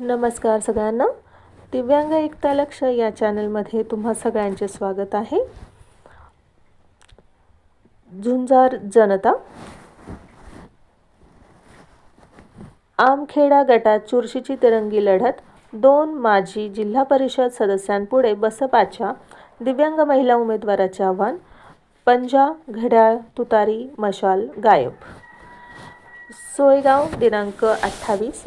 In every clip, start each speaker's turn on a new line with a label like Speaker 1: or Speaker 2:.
Speaker 1: नमस्कार सगळ्यांना. दिव्यांग एकता लक्ष या चॅनलमध्ये तुम्हा सगळ्यांचे स्वागत आहे. झुंजार जनता. आमखेडा गटात चुरशीची तिरंगी लढत दोन माजी जिल्हा परिषद सदस्यांपुढे बसपाच्या दिव्यांग महिला उमेदवाराचे आव्हान पंजा घड्याळ तुतारी मशाल गायब. सोयगाव दिनांक अठ्ठावीस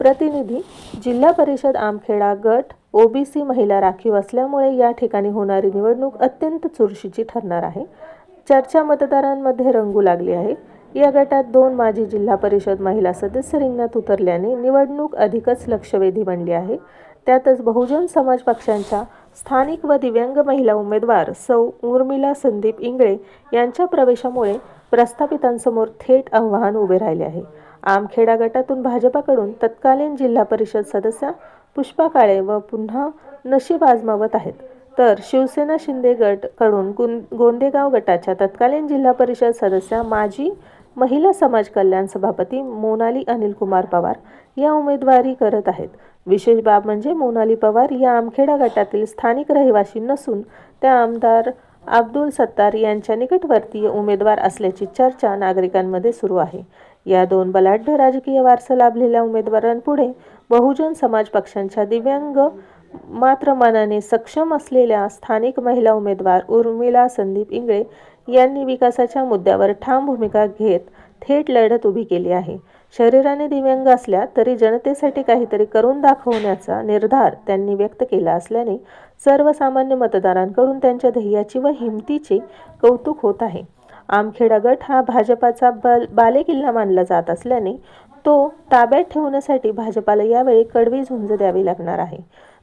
Speaker 1: प्रतिनिधी जिल्हा परिषद आमखेडा गट ओबीसी महिला राखीव असल्यामुळे या ठिकाणी होणारी निवडणूक अत्यंत चुरशीची ठरणार आहे. चर्चा मतदारांमध्ये रंगू लागली आहे. या गटात दोन माजी जिल्हा परिषद महिला सदस्य रिंगणात उतरल्याने निवडणूक अधिकच लक्षवेधी बनली आहे. त्यातच बहुजन समाज पक्षांच्या स्थानिक व दिव्यांग महिला उमेदवार सौ उर्मिला संदीप इंगळे यांच्या प्रवेशामुळे प्रस्थापितांसमोर थेट आव्हान उभे राहिले आहे. आमखेडा गटातून भाजपाकडून तत्कालीन जिल्हा परिषद सदस्या पुष्पा काळे व पुन्हा नशीब आजमावत आहेत. तर शिवसेना शिंदे गटकडून गोंदेगाव गटाच्या तत्कालीन जिल्हा परिषद सदस्या माजी महिला समाज कल्याण सभापती मोनाली अनिल कुमार पवार या उमेदवारी करत आहेत. विशेष बाब म्हणजे मोनाली पवार या आमखेडा गटातील स्थानिक रहिवासी नसून त्या आमदार अब्दुल सत्तार यांच्या निकटवर्तीय उमेदवार असल्याची चर्चा नागरिकांमध्ये सुरू आहे. या दोन बलाढ्य राजकीय वारसा लाभलेल्या उमेदवारांपुढे बहुजन समाज पक्षांच्या दिव्यांग मात्र मनाने सक्षम असलेल्या स्थानिक महिला उमेदवार उर्मिला संदीप इंगळे यांनी विकासाच्या मुद्द्यावर ठाम भूमिका घेत थेट लढत उभी केली आहे. शरीराने दिव्यांग असल्या तरी जनतेसाठी काहीतरी करून दाखवण्याचा निर्धार त्यांनी व्यक्त केला असल्याने सर्वसामान्य मतदारांकडून त्यांच्या ध्येयाची व हिमतीचे कौतुक होत आहे. आमखेडा गट हा भाजपाचा बल बालेकिल्ला मानला जात असल्याने तो ताब्यात ठेवण्यासाठी भाजपाला यावेळी कडवी झुंज द्यावी लागणार आहे.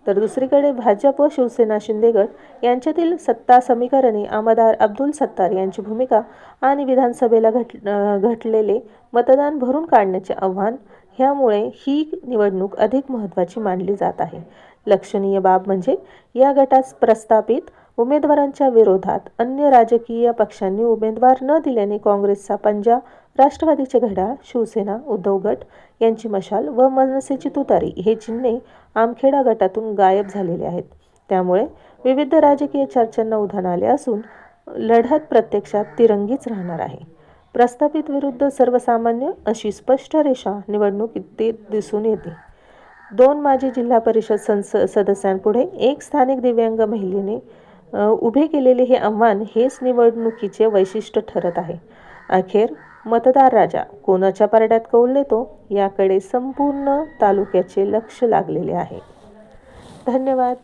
Speaker 1: तर दुसरीकडे भाजप व शिवसेना शिंदे गट यांच्यातील सत्ता समीकरणे आमदार अब्दुल सत्तार यांची भूमिका आणि विधानसभेला घट घटलेले मतदान भरून काढण्याचे आव्हान ह्यामुळे ही निवडणूक अधिक महत्त्वाची मानली जात आहे. लक्षणीय बाब म्हणजे या गटास प्रस्थापित उमेदवारांच्या विरोधात अन्य राजकीय पक्षांनी उमेदवार न दिल्याने काँग्रेसचा पंजा राष्ट्रवादीचे घड्याळ शिवसेना उद्धव गट यांची मशाल व मनसेची तुतारी हे चिन्हे आमखेडा गटातून गायब झालेले आहेत. त्यामुळे विविध राजकीय चर्चांना उधाण आले असून लढत प्रत्यक्षात तिरंगीच राहणार आहे. प्रस्थापित विरुद्ध सर्वसामान्य अशी स्पष्ट रेषा निवडणुकीत दिसून येते. दोन माजी जिल्हा परिषद संस सदस्यांपुढे एक स्थानिक दिव्यांग महिलेने उभे केलेले हे आव्हान हेच निवडणुकीचे वैशिष्ट्य ठरत आहे. अखेर मतदार राजा कोणाच्या पारड्यात कौल येतो याकडे संपूर्ण तालुक्याचे लक्ष लागलेले आहे. धन्यवाद.